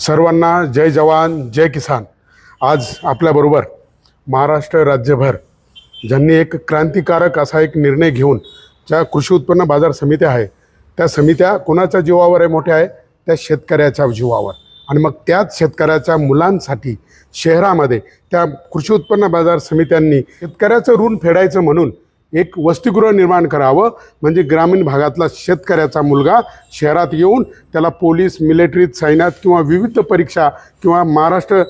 सर्वांना जय जवान जय किसान. आज आपल्याबरोबर महाराष्ट्र राज्यभर ज्यांनी एक क्रांतिकारक असा एक निर्णय घेऊन ज्या कृषी उत्पन्न बाजार समित्या आहे त्या समित्या कोणाच्या जीवावर आहे मोठ्या आहे? त्या शेतकऱ्याच्या जीवावर. आणि मग त्याच शेतकऱ्याच्या मुलांसाठी शहरामध्ये त्या कृषी उत्पन्न बाजार समित्यांनी शेतकऱ्याचं ऋण फेडायचं म्हणून एक वसतिगृह निर्माण करावं. म्हणजे ग्रामीण भागातला शेतकऱ्याचा मुलगा शहरात येऊन त्याला पोलीस मिलिटरीत सैन्यात किंवा विविध परीक्षा किंवा महाराष्ट्र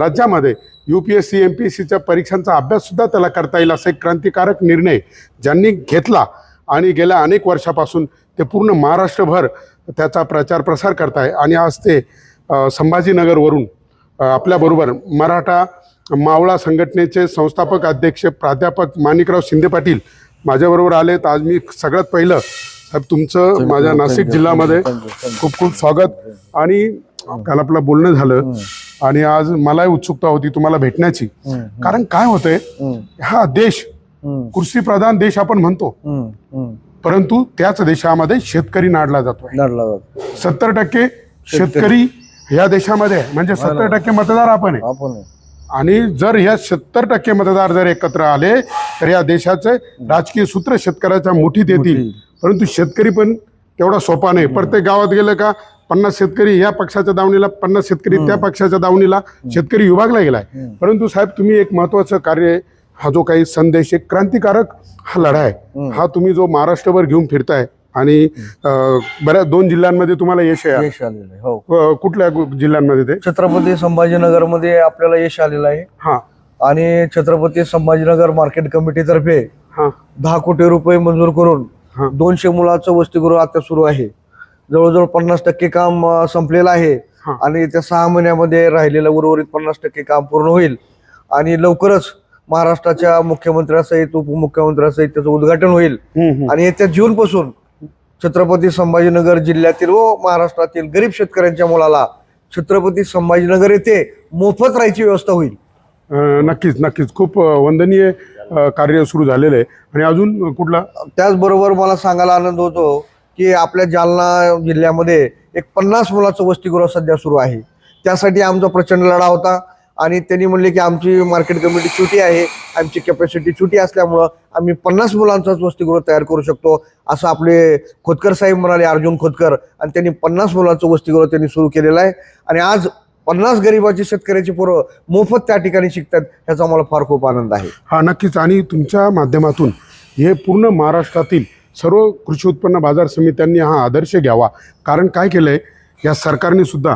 राज्यामध्ये U P S C M P S सीच्या परीक्षांचा अभ्याससुद्धा त्याला करता येईल असा एक क्रांतिकारक निर्णय ज्यांनी घेतला आणि गेल्या अनेक वर्षापासून ते पूर्ण महाराष्ट्रभर त्याचा प्रचार प्रसार करत आहे आणि आज ते संभाजीनगरवरून आपल्याबरोबर मराठा मावळा संघटनेचे संस्थापक अध्यक्ष प्राध्यापक माणिकराव शिंदे पाटील माझ्याबरोबर आलेत. आज मी सगळ्यात पहिलं साहेब तुमचं माझ्या नाशिक जिल्ह्यामध्ये खूप खूप स्वागत. आणि काल आपलं बोलणं झालं. आणि आज मलाही उत्सुकता होती तुम्हाला भेटण्याची. कारण काय होतंय? हा देश कृषी प्रधान देश आपण म्हणतो. परंतु त्याच देशामध्ये शेतकरी नाडला जातो सत्तर टक्के शेतकरी. या देशामध्ये. म्हणजे सत्तर टक्के मतदार आपण आहे. आणि जर ह्या सत्तर टक्के मतदार जर एकत्र आले तर या देशाचे राजकीय सूत्र शेतकऱ्याच्या मुठीत येतील परंतु शेतकरी पण तेवढा सोपा नाही. प्रत्येक गावात गेलं का पन्नास शेतकरी या पक्षाच्या दावणीला पन्नास शेतकरी त्या पक्षाच्या दावणीला शेतकरी विभागला गेलाय. परंतु साहेब तुम्ही एक महत्वाचं कार्य हा जो काही संदेश एक क्रांतिकारक हा लढा आहे हा तुम्ही जो महाराष्ट्रभर घेऊन फिरताय आणि बऱ्याच दोन जिल्ह्यांमध्ये तुम्हाला यश आहे. यश आलेलं आहे हो. अं, कुठल्या गु- जिल्ह्यांमध्ये ते? छत्रपती संभाजीनगरमध्ये आपल्याला यश आलेलं आहे. हा. आणि छत्रपती संभाजीनगर मार्केट कमिटीतर्फे हा. दहा कोटी रुपये मंजूर हा. करून दोनशे मुलाचं वसतिगृह आता सुरू आहे. जवळजवळ पन्नास टक्के काम अं, संपलेलं आहे. हा. आणि त्या सहा महिन्यामध्ये राहिलेलं उर्वरित पन्नास टक्के काम पूर्ण होईल. आणि लवकरच महाराष्ट्राच्या मुख्यमंत्र्यासहित उपमुख्यमंत्र्यासहित त्याचं उद्घाटन होईल. हम्म, हम्म. आणि येत्या जून पासून छत्रपती संभाजीनगर जिल्ह्यातील व महाराष्ट्रातील गरीब शेतकऱ्यांच्या मुलाला छत्रपती संभाजीनगर येथे मोफत राहायची व्यवस्था होईल. नक्कीच नक्कीच. खूप वंदनीय कार्य सुरू झालेलं आहे. आणि अजून कुठला? त्याचबरोबर मला सांगायला आनंद होतो की आपल्या जालना जिल्ह्यामध्ये एक पन्नास मुलाचं वसतिगृह सध्या सुरू आहे. त्यासाठी आमचा प्रचंड लढा होता. आणि त्यांनी म्हणले की आमची मार्केट कमिटी छोटी आहे आमची कॅपॅसिटी छोटी असल्यामुळं आम्ही पन्नास मुलांचाच वसतिगृह तयार करू शकतो असं आपले खोतकर साहेब म्हणाले अर्जुन खोतकर. आणि त्यांनी पन्नास मुलांचं वसतिगृह त्यांनी सुरू केलेलं आहे. आणि आज पन्नास गरिबाची शेतकऱ्याची पोरं मोफत त्या ठिकाणी शिकतात ह्याचा मला फार खूप आनंद आहे. हा नक्कीच. आणि तुमच्या माध्यमातून हे पूर्ण महाराष्ट्रातील सर्व कृषी उत्पन्न बाजार समित्यांनी हा आदर्श घ्यावा. कारण काय केलंय? या सरकारने सुद्धा.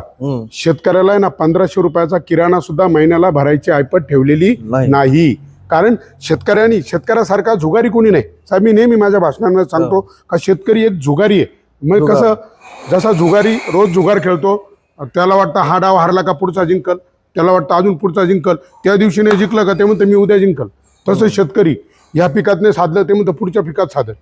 शेतकऱ्याला ना पंधराशे रुपयाचा किराणा सुद्धा महिन्याला भरायची ऐपत ठेवलेली नाही. कारण शेतकऱ्यांनी शेतकऱ्यासारखा जुगारी कोणी नाही. साहेब मी नेहमी माझ्या भाषणांमध्ये सांगतो का शेतकरी एक जुगारी आहे. मग. कसं जसा जुगारी रोज जुगार खेळतो त्याला वाटतं हा डाव हारला का पुढचा जिंकल? त्याला वाटतं अजून पुढचा जिंकल? त्या दिवशी नाही जिंकलं का ते म्हणतं मी उद्या जिंकल. तसं शेतकरी या पिकात नाही साधलं ते म्हणतं पुढच्या पिकात साधल.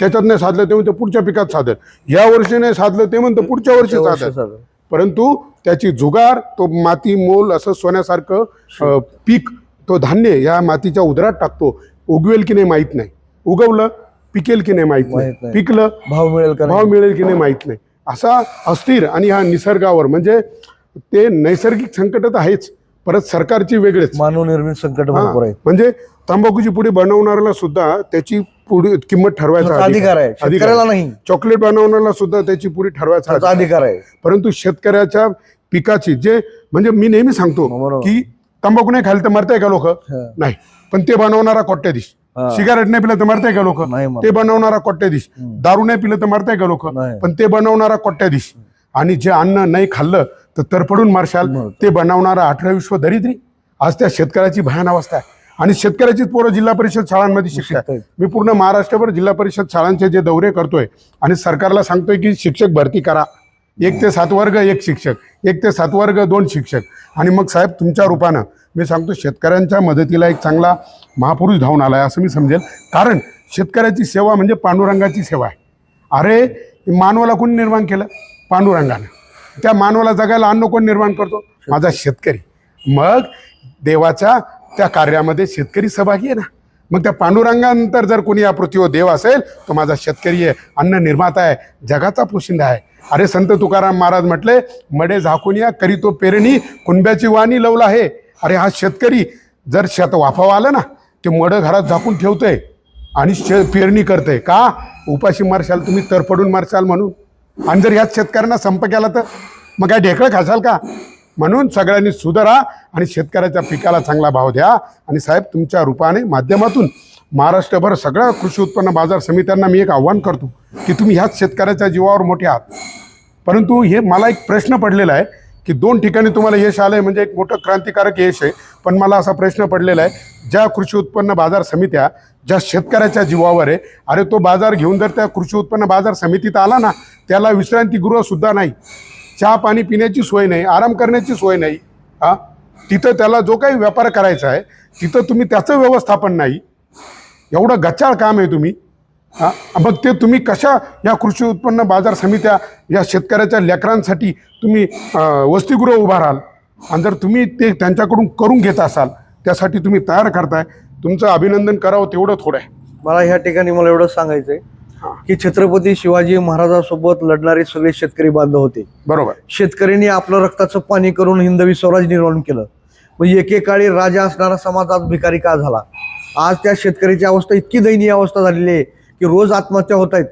त्याच्यात नाही साधलं ते म्हणतं पुढच्या पिकात साधल. या वर्षी नाही साधलं ते म्हणतं पुढच्या वर्षी साधल. परंतु त्याची जुगार तो माती मोल असं सोन्यासारखं पीक तो धान्य या मातीच्या उदरात टाकतो. उगवेल की नाही माहीत नाही. उगवलं पिकेल की नाही माहीत नाही. पिकलं भाव मिळेल? भाव मिळेल की नाही माहीत नाही. असा अस्थिर आणि हा निसर्गावर म्हणजे ते नैसर्गिक संकट तर आहेच परत सरकारची वेगळेच. मानवनिर्मित संकट म्हणजे तंबाखूची पुडी बनवणाऱ्याला सुद्धा त्याची पुढे किंमत ठरवायचा अधिकार आहे. शेतकऱ्याला नाही. चॉकलेट बनवणाऱ्याला सुद्धा त्याची पुडी ठरवायचा अधिकार आहे. परंतु शेतकऱ्याच्या पिकाची जे म्हणजे मी नेहमी सांगतो बरोबर. की तंबाखू नाही खायला तर मरताय का लोक? नाही. पण ते बनवणारा कोट्याधीश हा. सिगारेट नाही पिलं तर मरताय का लोक. ते बनवणारा कोट्याधीश दारू नाही पिलं तर मरताय का लोक. पण ते बनवणारा कोट्याधीश आणि जे अन्न नाही खाल्लं तर तरपडून मारशाल. ते बनवणारा अठरा विश्व दरिद्री. आज त्या शेतकऱ्याची भयान अवस्था आहे. आणि शेतकऱ्याचीच पोरं जिल्हा परिषद शाळांमध्ये शिकतायत. मी पूर्ण महाराष्ट्रभर जिल्हा परिषद शाळांचे जे दौरे करतोय आणि सरकारला सांगतोय की शिक्षक भरती करा. एक ते सात वर्ग एक शिक्षक. एक ते सात वर्ग दोन शिक्षक. आणि मग साहेब तुमच्या रूपानं मी सांगतो शेतकऱ्यांच्या मदतीला एक चांगला महापुरुष धावून आलाय असं मी समजेल. कारण शेतकऱ्याची सेवा म्हणजे पांडुरंगाची सेवा आहे. अरे मानवाला कोणी निर्माण केलं? पांडुरंगानं. त्या मानवाला जगायला अन्न कोण निर्माण करतो? माझा शेतकरी. मग देवाच्या त्या कार्यामध्ये शेतकरी सहभागी आहे ना. मग त्या पांडुरंगानंतर जर कोणी या पृथ्वीवर देव असेल तो माझा शेतकरी आहे अन्न निर्माता आहे जगाचा पोशिंदा आहे. अरे संत तुकाराम महाराज म्हटले मडे झाकून या करी तो पेरणी कुंब्याची वाणी लवला आहे. अरे हा शेतकरी जर शेत वाफावं आलं ना ते मडं घरात झाकून ठेवतंय आणि शे पेरणी करतंय. का? उपाशी मारशाल तुम्ही तरफडून मारशाल म्हणून. आणि जर ह्याच शेतकऱ्यांना संप केला तर? मग काय ढेकळं खाशाल का? म्हणून सगळ्यांनी सुधारा आणि शेतकऱ्याच्या पिकाला चांगला भाव द्या. आणि साहेब तुमच्या रूपाने माध्यमातून महाराष्ट्रभर सगळ्या कृषी उत्पन्न बाजार समित्यांना मी एक आव्हान करतो की तुम्ही ह्याच शेतकऱ्याच्या जीवावर मोठे आहात. परंतु हे मला एक प्रश्न पडलेला आहे की दोन ठिकाणी तुम्हाला यश आलं आहे म्हणजे एक मोठं क्रांतिकारक यश आहे पण मला असा प्रश्न पडलेला आहे ज्या कृषी उत्पन्न बाजार समित्या ज्या शेतकऱ्याच्या जीवावर आहे अरे तो बाजार घेऊन जर त्या कृषी उत्पन्न बाजार समितीत आला ना त्याला विश्रांतीगृहसुद्धा नाही. चहा पाणी पिण्याची सोय नाही आराम करण्याची सोय नाही हा? तिथं त्याला जो काही व्यापार करायचा आहे तिथं तुम्ही त्याचं व्यवस्थापन नाही. एवढं गच्चाळ काम आहे तुम्ही हा? मग ते तुम्ही कशा या कृषी उत्पन्न बाजार समित्या या शेतकऱ्याच्या लेकरांसाठी तुम्ही वसतिगृह वसतिगृह उभाराल? आणि जर तुम्ही ते त्यांच्याकडून करून घेत असाल त्यासाठी तुम्ही तयार करताय तुमचं अभिनंदन करावं तेवढं थोडं आहे. मला ह्या ठिकाणी मला एवढं सांगायचं आहे की छत्रपती शिवाजी महाराजांसोबत लढणारे सगळे शेतकरी बांधव होते. बरोबर. शेतकऱ्यांनी आपलं रक्ताचं पाणी करून हिंदवी स्वराज निर्माण केलं. म्हणजे एकेकाळी राजा असणारा समाज आज भिकारी का झाला? आज त्या शेतकऱ्याची अवस्था इतकी दयनीय अवस्था झालेली आहे की रोज आत्महत्या होत आहेत.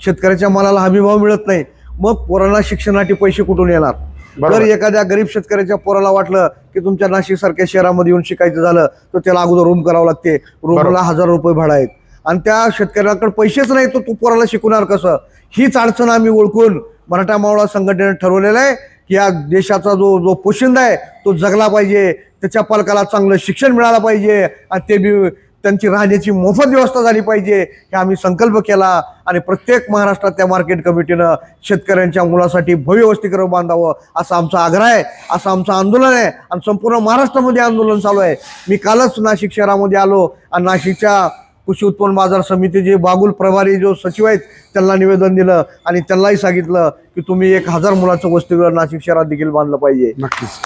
शेतकऱ्याच्या मालाला हमीभाव मिळत नाही. मग पोरांना शिक्षणासाठी पैसे कुठून येणार. जर एखाद्या गरीब शेतकऱ्याच्या पोराला वाटलं की तुमच्या नाशिक सारख्या शहरामध्ये येऊन शिकायचं झालं तर त्याला अगोदर रूम करावं लागते. रूमला. हजार रुपये भाडा आहेत. आणि त्या शेतकऱ्याकडे पैसेच नाही तर तू पोराला शिकवणार कसं? हीच अडचण आम्ही ओळखून मराठा मावळा संघटनेनं ठरवलेलं आहे की या देशाचा जो जो पोशिंदा आहे तो जगला पाहिजे त्याच्या पालकाला चांगलं शिक्षण मिळालं पाहिजे आणि ते बी त्यांची राहण्याची मोफत व्यवस्था झाली पाहिजे हे आम्ही संकल्प केला आणि प्रत्येक महाराष्ट्रात त्या मार्केट कमिटीनं शेतकऱ्यांच्या मुलासाठी भव्य वस्तीकरण बांधावं असा आमचा आग्रह आहे असं आमचं आंदोलन आहे आणि संपूर्ण महाराष्ट्रामध्ये आंदोलन चालू आहे. मी कालच नाशिक शहरामध्ये आलो आणि नाशिकच्या कृषी उत्पन्न बाजार समितीचे बागुल प्रभारी जो सचिव आहेत त्यांना निवेदन दिलं आणि त्यांनाही सांगितलं की तुम्ही एक हजार मुलाचं वसतिगृह नाशिक शहरात देखील बांधलं पाहिजे.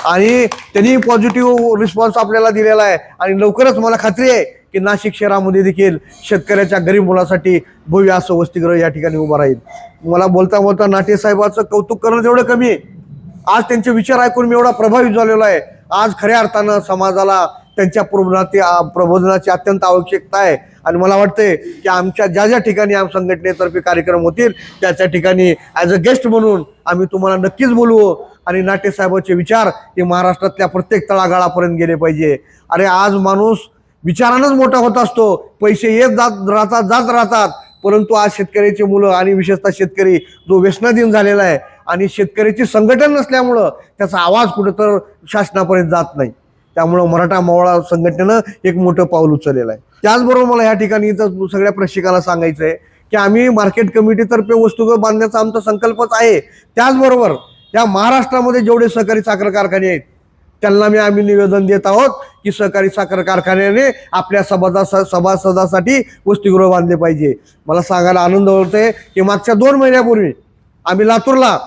आणि त्यांनी पॉझिटिव्ह रिस्पॉन्स आपल्याला दिलेला आहे. आणि लवकरच मला खात्री आहे की नाशिक शहरामध्ये देखील शेतकऱ्याच्या गरीब मुलासाठी भव्य असं वसतिगृह या ठिकाणी उभं राहील. मला बोलता बोलता नाटे साहेबाचं कौतुक करणं तेवढं कमी आहे. आज त्यांचे विचार ऐकून मी एवढा प्रभावित झालेलो आहे. आज खऱ्या अर्थानं समाजाला त्यांच्या प्रबोधनाची प्रबोधनाची अत्यंत आवश्यकता आहे. आणि मला वाटतंय की आमच्या ज्या ज्या ठिकाणी आम संघटनेतर्फे कार्यक्रम होतील त्या त्या ठिकाणी ॲज अ गेस्ट म्हणून आम्ही तुम्हाला नक्कीच बोलवू आणि नाटेसाहेबाचे विचार हे महाराष्ट्रातल्या प्रत्येक तळागाळापर्यंत गेले पाहिजे. अरे आज माणूस विचारानंच मोठा होत असतो. पैसे येत जात राहतात जात राहतात. परंतु आज शेतकऱ्याची मुलं आणि विशेषतः शेतकरी जो व्यसनाधीन झालेला आहे आणि शेतकऱ्याची संघटन नसल्यामुळं त्याचा आवाज कुठंतर शासनापर्यंत जात नाही. त्यामुळं मराठा मावळा संघटनेनं एक मोठं पाऊल उचललेलं आहे. त्याचबरोबर मला या ठिकाणी इथं सगळ्या प्रेक्षकाला सांगायचं आहे की आम्ही मार्केट कमिटीतर्फे वस्तू बांधण्याचा आमचा संकल्पच आहे. त्याचबरोबर या महाराष्ट्रामध्ये जेवढे सहकारी साखर कारखाने आहेत त्यांना मी आम्ही निवेदन देत आहोत की सहकारी साखर कारखान्याने आपल्या सभासा सभासदासाठी वसतिगृह बांधले पाहिजे. मला सांगायला आनंद होतोय की मागच्या दोन महिन्यापूर्वी आम्ही लातूरला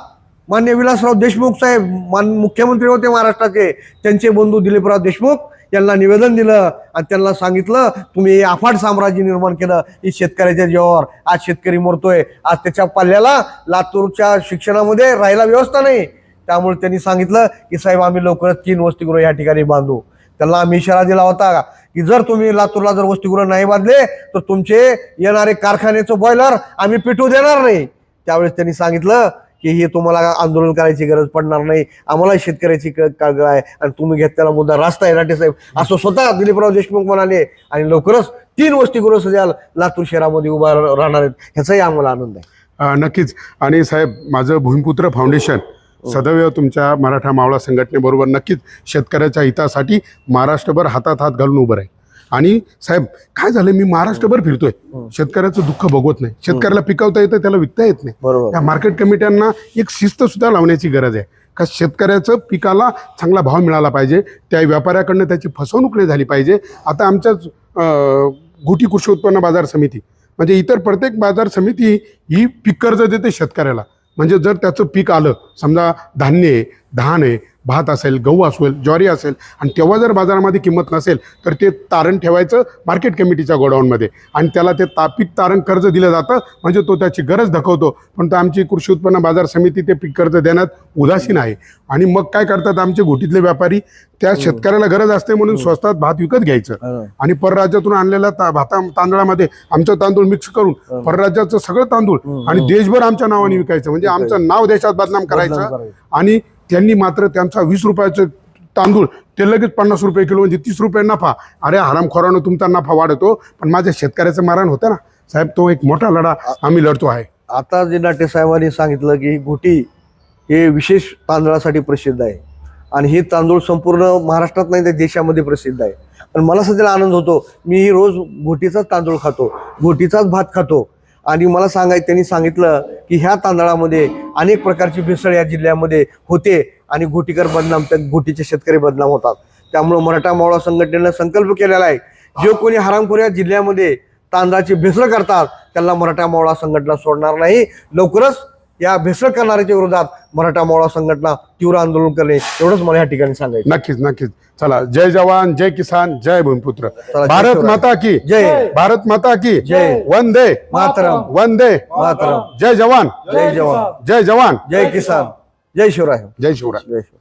मान्य विलासराव देशमुख साहेब मान मुख्यमंत्री होते महाराष्ट्राचे त्यांचे बंधू दिलीपराव देशमुख त्यांना निवेदन दिलं आणि त्यांना सांगितलं तुम्ही हे अफाट साम्राज्य निर्माण केलं. ही शेतकऱ्याच्या जीवावर. आज शेतकरी मरतोय. आज त्याच्या पाल्याला लातूरच्या शिक्षणामध्ये राहायला व्यवस्था नाही. त्यामुळे त्यांनी सांगितलं की साहेब आम्ही लवकरच तीन वसतिगृह या ठिकाणी बांधू. त्यांना आम्ही इशारा दिला होता की जर तुम्ही लातूरला जर वसतिगृह नाही बांधले तर तुमचे येणारे कारखान्याचं बॉयलर आम्ही पिटू देणार नाही. त्यावेळेस त्यांनी सांगितलं की हे तुम्हाला आंदोलन करायची गरज पडणार नाही आम्हाला शेतकऱ्याची काळजी आहे आणि तुम्ही घेतलेला मुद्दा रास्ता आहे राठे साहेब. असं स्वतः दिलीपराव देशमुख म्हणाले आणि लवकरच तीन वसतिगृह सध्या लातूर शहरामध्ये उभा राहणार आहेत ह्याचाही आम्हाला आनंद आहे. नक्कीच. आणि साहेब माझं भूमिपुत्र फाउंडेशन सदैव तुमच्या मराठा मावळा संघटनेबरोबर नक्कीच शेतकऱ्याच्या हितासाठी महाराष्ट्रभर हातात हात घालून उभं राहील. आणि साहेब काय झालं मी महाराष्ट्रभर फिरतोय. शेतकऱ्याचं दुःख बघवत नाही. शेतकऱ्याला पिकवता येतं त्याला विकता येत नाही. त्या मार्केट कमिट्यांना एक शिस्त सुद्धा लावण्याची गरज आहे. का शेतकऱ्याचं पिकाला चांगला भाव मिळाला पाहिजे त्या व्यापाऱ्याकडनं त्याची फसवणूक नाही झाली पाहिजे. आता आमच्याच गुटी कृषी उत्पन्न बाजार समिती म्हणजे इतर प्रत्येक बाजार समिती ही पीक कर्ज देते शेतकऱ्याला. म्हणजे जर त्याचं पीक आलं समजा धान्य आहे धान आहे भात असेल गहू असेल ज्वारी असेल आणि तेव्हा जर बाजारामध्ये किंमत नसेल तर ते तारण ठेवायचं मार्केट कमिटीच्या गोडाऊनमध्ये. आणि त्याला ते ता पीक तारण कर्ज दिलं जातं म्हणजे तो त्याची गरज दाखवतो पण तो आमची कृषी उत्पन्न बाजार समिती ते पीक कर्ज देण्यात उदासीन आहे. आणि मग काय करतात आमचे घोटीतले व्यापारी? त्या शेतकऱ्याला गरज असते म्हणून स्वस्तात भात विकत घ्यायचं. आणि परराज्यातून आणलेल्या ता- भाता तांदळामध्ये आमचं तांदूळ मिक्स करून परराज्याचं सगळं तांदूळ आणि देशभर आमच्या नावाने विकायचं. म्हणजे आमचं नाव देशात बदनाम करायचं. आणि त्यांनी मात्र त्यांचा वीस रुपयाचं तांदूळ ते लगेच पन्नास रुपये किलो म्हणजे तीस रुपये नफा. अरे हरामखोरानं तुमचा नफा वाढतो पण माझ्या शेतकऱ्याचं मारण होतं ना. साहेब तो एक मोठा लढा आम्ही लढतो आहे. आता जे नाट्य साहेबांनी सांगितलं की ही घोटी हे विशेष तांदळासाठी प्रसिद्ध आहे. आणि हे तांदूळ संपूर्ण महाराष्ट्रात नाही तर देशामध्ये प्रसिद्ध आहे. पण मला सध्याला आनंद होतो मी रोज घोटीचाच तांदूळ खातो घोटीचाच भात खातो. आणि मला सांगाय त्यांनी सांगितलं की ह्या तांदळामध्ये अनेक प्रकारची भेसळ या जिल्ह्यामध्ये होते आणि घोटीकर बदनाम त्या घोटीचे शेतकरी बदनाम होतात. त्यामुळं मराठा मावळा संघटनेनं संकल्प केलेला आहे जो कोणी हरामखोर या जिल्ह्यामध्ये तांदळाची भेसळ करतात त्यांना मराठा मावळा संघटना सोडणार नाही. लवकरच या भेसळ करणाऱ्याच्या विरोधात मराठा मावळा संघटना तीव्र आंदोलन करणे एवढंच मला या ठिकाणी सांगायचं नक्कीच नक्कीच. चला जय जवान जय किसान जय भूमिपुत्र. भारत. माता की. जय. भारत माता की. जय. वंदे. मातरम. वंदे. मातरम. जय जवान. जय जवान. जय जवान. जय किसान. जय शिवराय. जय शिवराय. जय शिवराय.